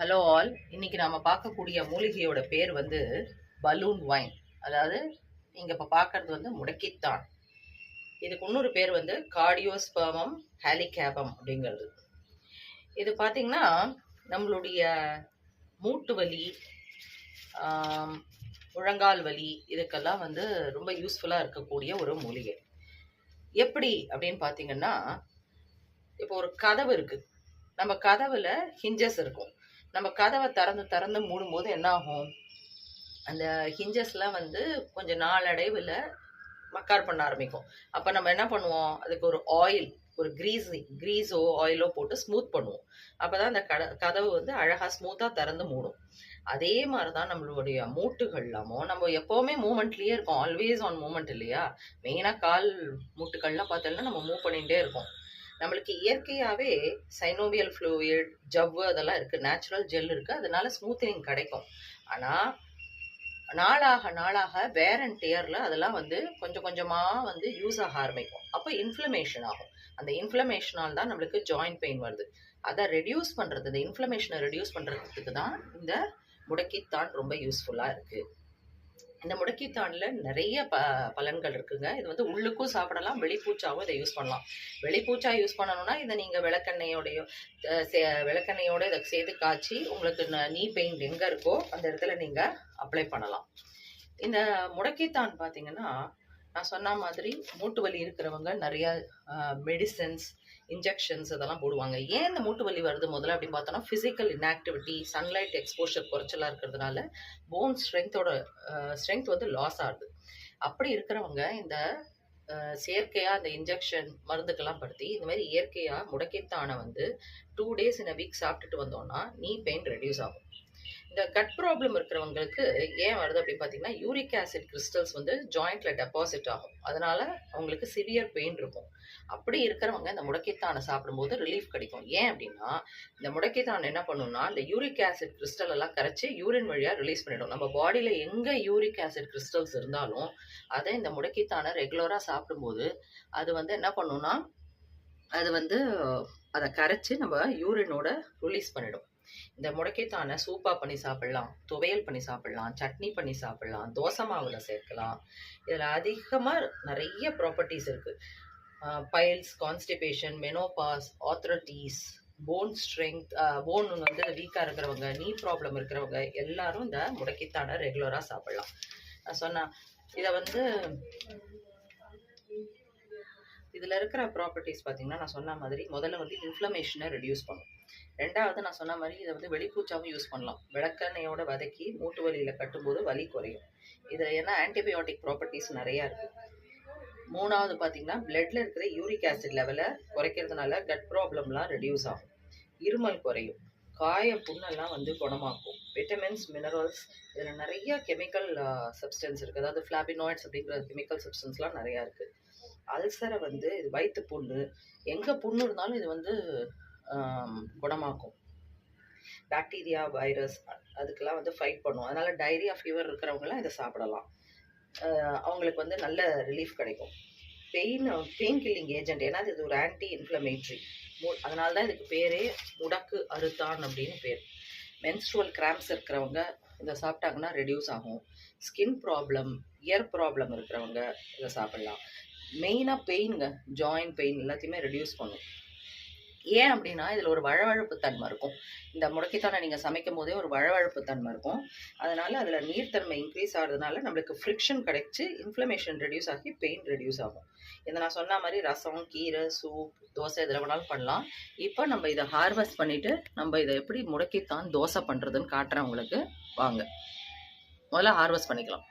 Hello all இன்னைக்கு நாம பார்க்கக்கூடிய மூலிகையோட பேர் வந்து பலூன் வைன். அதாவது நீங்க இப்ப பார்க்கறது வந்து முடக்கித்தான். இதுக்கு இன்னொரு பேர் வந்து கார்டியோஸ்பர்மம் ஹாலிகேபம் அப்படிங்கிறது. இது பார்த்திங்கன்னா நம்மளுடைய மூட்டு வலி முழங்கால் வலி இதுக்கெல்லாம் வந்து ரொம்ப யூஸ்ஃபுல்லாக இருக்கக்கூடிய ஒரு மூலிகை. எப்படி அப்படின்னு பார்த்தீங்கன்னா இப்போ ஒரு கதவு இருக்கு. நம்ம கதவுல ஹிஞ்சஸ் இருக்கும். நம்ம கதவை திறந்து திறந்து மூடும்போது என்ன ஆகும் அந்த ஹிஞ்சஸ்லாம் வந்து கொஞ்சம் நாளடைவில் மக்கார் பண்ண ஆரம்பிக்கும். அப்போ நம்ம என்ன பண்ணுவோம்? அதுக்கு ஒரு ஆயில் ஒரு கிரீஸ் கிரீஸோ ஆயிலோ போட்டு ஸ்மூத் பண்ணுவோம். அப்போ தான் அந்த கட கதவு வந்து அழகாக ஸ்மூத்தாக திறந்து மூடும். அதே மாதிரி தான் நம்மளுடைய மூட்டுகள்லாமோ நம்ம எப்போவுமே மூமெண்ட்லேயே இருக்கோம். ஆல்வேஸ் ஆன் மூமெண்ட் இல்லையா? மெயினாக கால் மூட்டுகள்லாம் பார்த்தோம்னா நம்ம மூவ் பண்ணிகிட்டே இருக்கோம். நம்மளுக்கு இயற்கையாகவே சைனோவியல் ஃப்ளூயிட் ஜவ்வு அதெல்லாம் இருக்குது நேச்சுரல் ஜெல் இருக்குது அதனால ஸ்மூத்தனிங் கிடைக்கும். ஆனால் நாளாக நாளாக வேர் அண்ட் டியரில் அதெல்லாம் வந்து கொஞ்சம் கொஞ்சமாக வந்து யூஸ் ஆக ஆரம்பிக்கும். அப்போ இன்ஃப்ளமேஷன் ஆகும். அந்த இன்ஃப்ளமேஷனால் தான் நம்மளுக்கு ஜாயிண்ட் பெயின் வருது. அதை ரெடியூஸ் பண்ணுறது இந்த இன்ஃப்ளமேஷனை ரெடியூஸ் பண்ணுறதுக்கு தான் இந்த முடக்கித்தான் ரொம்ப யூஸ்ஃபுல்லாக இருக்குது இந்த முடக்கித்தானில் நிறைய ப பலன்கள் இருக்குங்க. இது வந்து உள்ளுக்கும் சாப்பிடலாம் வெளிப்பூச்சாவும் இதை யூஸ் பண்ணலாம். வெளிப்பூச்சா யூஸ் பண்ணணும்னா இதை நீங்கள் விளக்கெண்ணெயோடையோ விளக்கெண்ணையோட இதை சேர்த்து காய்ச்சி உங்களுக்கு ந- நீ பெயின் எங்கே இருக்கோ அந்த இடத்துல நீங்கள் அப்ளை பண்ணலாம். இந்த முடக்கித்தான் பார்த்தீங்கன்னா நான் சொன்ன மாதிரி மூட்டு வலி இருக்கிறவங்க நிறைய மெடிசன்ஸ் இன்ஜெக்ஷன்ஸ் இதெல்லாம் போடுவாங்க. ஏன் இந்த மூட்டு வலி வருது முதல்ல அப்படின்னு பார்த்தோன்னா ஃபிசிக்கல் இன்ஆக்டிவிட்டி சன்லைட் எக்ஸ்போஷர் குறைச்சலாக இருக்கிறதுனால போன் ஸ்ட்ரென்த்தோட ஸ்ட்ரென்த் வந்து லாஸ் ஆகுது. அப்படி இருக்கிறவங்க இந்த செயற்கையாக இந்த அந்த இன்ஜெக்ஷன் மருந்துக்கெல்லாம் படுத்தி இந்த மாதிரி இயற்கையாக முடக்கித்தானை வந்து டூ டேஸ் இன் வீக் சாப்பிட்டுட்டு வந்தோம்னா நீ பெயின் ரெடியூஸ் ஆகும். இந்த கட் ப்ராப்ளம் இருக்கிறவங்களுக்கு ஏன் வருது அப்படின்னு பார்த்தீங்கன்னா யூரிக் ஆசிட் கிறிஸ்டல்ஸ் வந்து ஜாயிண்ட்ல டெபாசிட் ஆகும். அதனால அவங்களுக்கு சிவியர் பெயின் இருக்கும். அப்படி இருக்கிறவங்க இந்த முடக்கைத்தானை சாப்பிடும்போது ரிலீஃப் கிடைக்கும். ஏன் அப்படின்னா இந்த முடக்கைத்தான் என்ன பண்ணும்னா இந்த யூரிக் ஆசிட் கிறிஸ்டல் எல்லாம் கரைச்சி யூரின் வழியாக ரிலீஸ் பண்ணிடும். நம்ம பாடியில் எங்கே யூரிக் ஆசிட் கிறிஸ்டல்ஸ் இருந்தாலும் அதை இந்த முடக்கைத்தானை ரெகுலராக சாப்பிடும்போது அது வந்து என்ன பண்ணும்னா அது வந்து அதை கரைச்சி நம்ம யூரினோட ரிலீஸ் பண்ணிடும். இந்த முடக்கைத்தானை சூப்பா பண்ணி சாப்பிடலாம் துவையல் பண்ணி சாப்பிடலாம் சட்னி பண்ணி சாப்பிடலாம் தோசை மாவில் சேர்க்கலாம். இதில் அதிகமாக நிறைய ப்ராப்பர்ட்டிஸ் இருக்குது piles constipation menopause arthritis bone strength bone வந்து வீக்காக இருக்கிறவங்க நீ ப்ராப்ளம் இருக்கிறவங்க எல்லாரும் இந்த முடக்கித்தானை ரெகுலராக சாப்பிடலாம். நான் சொன்னால் இதை வந்து இதில் இருக்கிற ப்ராப்பர்ட்டிஸ் பார்த்தீங்கன்னா நான் சொன்ன மாதிரி முதல்ல வந்து இன்ஃப்ளமேஷனை ரெடியூஸ் பண்ணும். ரெண்டாவது நான் சொன்ன மாதிரி இதை வந்து வெளிப்பூச்சாவும் யூஸ் பண்ணலாம். விளக்கெண்ணையோட வதக்கி மூட்டு வலியில் கட்டும்போது வலி குறையும். இதில் ஏன்னா ஆன்டிபயோட்டிக் ப்ராப்பர்ட்டிஸ் நிறையா இருக்குது மூணாவது பார்த்தீங்கன்னா பிளட்ல இருக்கிற யூரிக் ஆசிட் லெவலை குறைக்கிறதுனால கட் ப்ராப்ளம்லாம் ரெடியூஸ் ஆகும். இருமல் குறையும். காய புண்ணெல்லாம் வந்து குணமாக்கும். விட்டமின்ஸ் மினரல்ஸ் இதில் நிறைய கெமிக்கல் சப்ஸ்டன்ஸ் இருக்குது அதாவது ஃப்ளாபினாய்ட்ஸ் அப்படிங்கிற கெமிக்கல் சப்ஸ்டன்ஸ்லாம் நிறையா இருக்குது அல்சரை வந்து இது வயிற்று புண்ணு. எங்கே புண்ணு இருந்தாலும் இது வந்து குணமாக்கும். பாக்டீரியா வைரஸ் அதுக்கெல்லாம் வந்து ஃபைட் பண்ணும். அதனால் டைரியா ஃபீவர் இருக்கிறவங்கலாம் இதை சாப்பிடலாம். அவங்களுக்கு வந்து நல்ல ரிலீஃப் கிடைக்கும். பெயின் பெயின் கில்லிங் ஏஜென்ட் ஏன்னா இது ஒரு ஆன்டி இன்ஃப்ளமேட்ரி அதனால தான் இதுக்கு பேரே முடக்கு அறுத்தான் அப்படின்னு பேர். மென்ஸ்ட்ரல் கிராம்ஸ் இருக்கிறவங்க இதை சாப்பிட்டாங்கன்னா ரெடியூஸ் ஆகும். ஸ்கின் ப்ராப்ளம் இயர் ப்ராப்ளம் இருக்கிறவங்க இதை சாப்பிடலாம். மெயினாக பெயினுங்க ஜாயிண்ட் பெயின் எல்லாத்தையுமே ரெடியூஸ் பண்ணும். ஏன் அப்படின்னா இதில் ஒரு வழவழப்பு தன்மை இருக்கும். இந்த முடக்கித்தானே நீங்கள் சமைக்கும் போதே ஒரு வழவழப்பு தன்மை இருக்கும். அதனால் அதில் நீர்த்தன்மை இன்க்ரீஸ் ஆகிறதுனால நம்மளுக்கு ஃப்ரிக்ஷன் கிடைச்சி இன்ஃப்ளமேஷன் ரெடியூஸ் ஆகி பெயின் ரெடியூஸ் ஆகும். இதை நான் சொன்ன மாதிரி ரசம் கீரை சூப் தோசை இதில் வேணாலும் பண்ணலாம். இப்போ நம்ம இதை ஹார்வெஸ்ட் பண்ணிவிட்டு நம்ம இதை எப்படி முடக்கித்தான் தோசை பண்ணுறதுன்னு காட்டுறேன் உங்களுக்கு. வாங்க. முதல்ல ஹார்வெஸ்ட் பண்ணிக்கலாம்.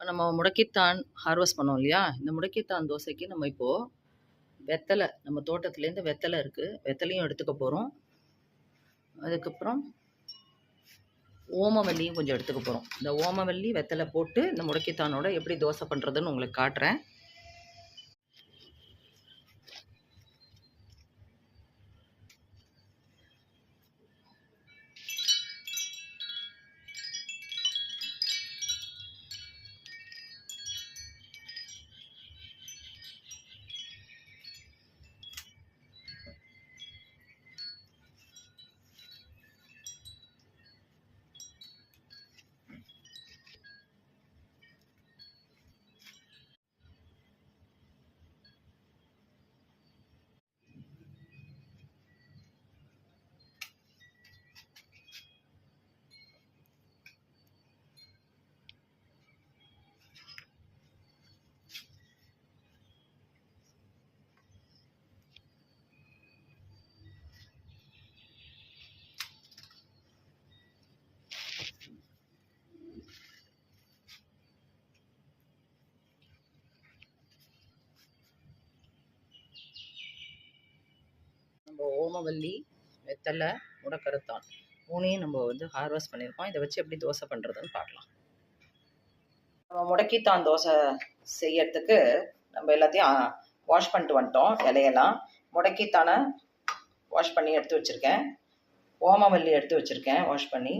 நம்ம முடக்கித்தான் ஹார்வெஸ்ட் பண்ணோம் இல்லையா? இந்த முடக்கித்தான் தோசைக்கு நம்ம இப்போது வெத்தலை நம்ம தோட்டத்துலேருந்து வெத்தலை இருக்குது வெத்தலையும் எடுத்துக்க போகிறோம் அதுக்கப்புறம் ஓமவல்லியும் கொஞ்சம் எடுத்துக்க போகிறோம் இந்த ஓமவல்லி வெத்தலை போட்டு இந்த முடக்கித்தானோட எப்படி தோசை பண்ணுறதுன்னு உங்களுக்கு காட்டுறேன். நம்ம ஓமவல்லி வெத்தலை முடக்கருத்தான் மூணையும் நம்ம வந்து ஹார்வெஸ்ட் பண்ணியிருக்கோம். இதை வச்சு எப்படி தோசை பண்ணுறதுன்னு பார்க்கலாம். நம்ம முடக்கித்தான் தோசை செய்யறதுக்கு நம்ம எல்லாத்தையும் வாஷ் பண்ணிட்டு வந்துட்டோம் இலையெல்லாம். முடக்கித்தானை வாஷ் பண்ணி எடுத்து வச்சுருக்கேன். ஓமவல்லி எடுத்து வச்சுருக்கேன் வாஷ் பண்ணி.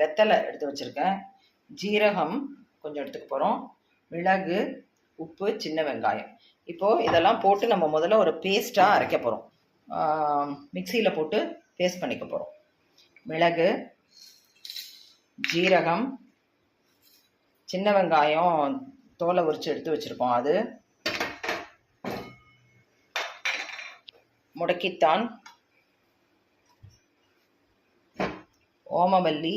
வெத்தலை எடுத்து வச்சுருக்கேன். ஜீரகம் கொஞ்சம் எடுத்துக்க போகிறோம் மிளகு உப்பு சின்ன வெங்காயம். இப்போது இதெல்லாம் போட்டு நம்ம முதல்ல ஒரு பேஸ்ட்டாக அரைக்க போகிறோம் மிக்சியில் போட்டு பேஸ்ட் பண்ணிக்க போகிறோம் மிளகு ஜீரகம் சின்ன வெங்காயம் தோலை உரித்து எடுத்து வச்சுருக்கோம் அது. முடக்கித்தான். ஓமவல்லி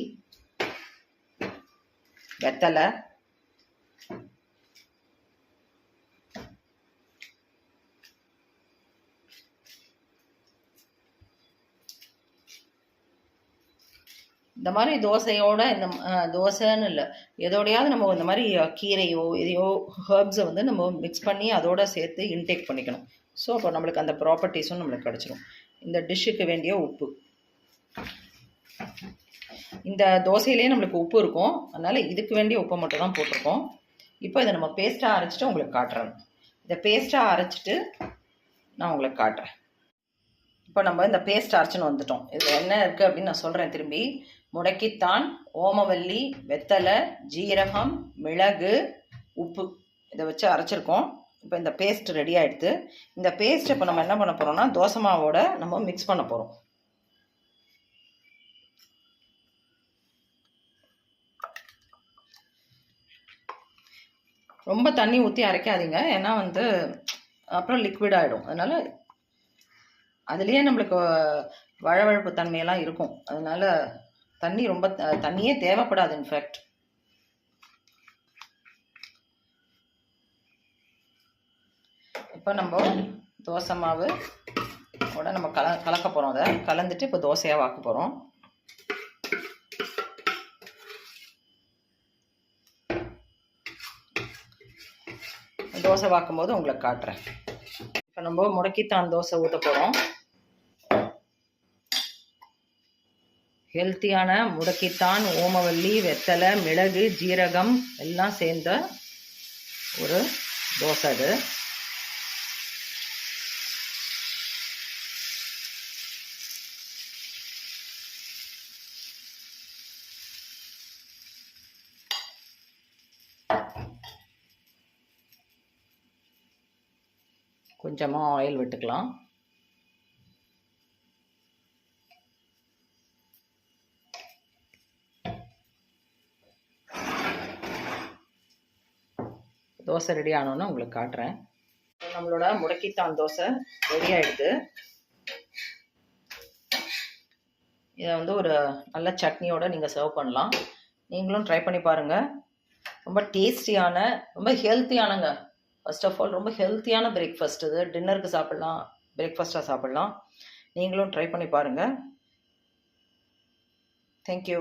வெத்தலை இந்த மாதிரி தோசையோட இந்த தோசைன்னு இல்லை. எதோடையாவது நம்ம இந்த மாதிரி கீரையோ இதையோ ஹர்ப்ஸை வந்து நம்ம மிக்ஸ் பண்ணி அதோட சேர்த்து இன்டேக் பண்ணிக்கணும். ஸோ அப்போ நம்மளுக்கு அந்த ப்ராப்பர்ட்டிஸும் நம்மளுக்கு கிடச்சிரும். இந்த டிஷ்ஷுக்கு வேண்டிய உப்பு. இந்த தோசையிலேயே நம்மளுக்கு உப்பு இருக்கும். அதனால் இதுக்கு வேண்டிய உப்பை மட்டும் தான் போட்டிருக்கோம். இப்போ இதை நம்ம பேஸ்ட்டாக அரைச்சிட்டு உங்களுக்கு காட்டுறேன். இதை பேஸ்ட்டாக அரைச்சிட்டு நான் உங்களுக்கு காட்டுறேன். இப்போ நம்ம இந்த பேஸ்ட் அரைச்சின்னு வந்துட்டோம். இது என்ன இருக்குது அப்படின்னு நான் சொல்கிறேன் திரும்பி. முடக்கித்தான் ஓமவல்லி வெத்தலை ஜீரகம் மிளகு உப்பு. இதை வச்சு அரைச்சிருக்கோம். இப்போ இந்த பேஸ்ட் ரெடி ஆகிடுது இந்த பேஸ்ட் இப்போ நம்ம என்ன பண்ண போகிறோம்னா தோசை மாவோட நம்ம மிக்ஸ் பண்ண போகிறோம் ரொம்ப தண்ணி ஊற்றி அரைக்காதீங்க. ஏன்னா வந்து அப்புறம் லிக்விட் ஆகிடும் அதனால் அதுலேயே நம்மளுக்கு வழவழப்பு தன்மையெல்லாம் இருக்கும். அதனால தண்ணி ரொம்ப தண்ணியே தேவைப்படாது இன்ஃபேக்ட் இப்போ நம்ம தோசை மாவு கூட நம்ம கல கலக்க போகிறோம் அதை. கலந்துட்டு இப்போ தோசையாக வாக்க போகிறோம் தோசை வாக்கும்போது உங்களுக்கு காட்டுறேன். இப்போ நம்ம முடக்கித்தான் தோசை ஊற்ற போகிறோம் ஹெல்த்தியான முடக்கித்தான் ஓமவல்லி வெத்தலை மிளகு ஜீரகம் எல்லாம் சேர்ந்த ஒரு தோசை இது கொஞ்சமாக ஆயில் விட்டுக்கலாம். தோசை ரெடி ஆனோன்னு உங்களுக்கு காட்டுறேன். நம்மளோட முடக்கித்தான் தோசை ரெடி ஆயிடுது. இதை வந்து ஒரு நல்ல சட்னியோட நீங்கள் சர்வ் பண்ணலாம். நீங்களும் ட்ரை பண்ணி பாருங்கள் ரொம்ப டேஸ்டியான ரொம்ப ஹெல்த்தியானங்க ஃபர்ஸ்ட் ஆஃப் ஆல் ரொம்ப ஹெல்த்தியான பிரேக்ஃபாஸ்ட் இது. டின்னருக்கு சாப்பிட்லாம் பிரேக்ஃபாஸ்ட்டாக சாப்பிட்லாம். நீங்களும் ட்ரை பண்ணி பாருங்கள் தேங்க்யூ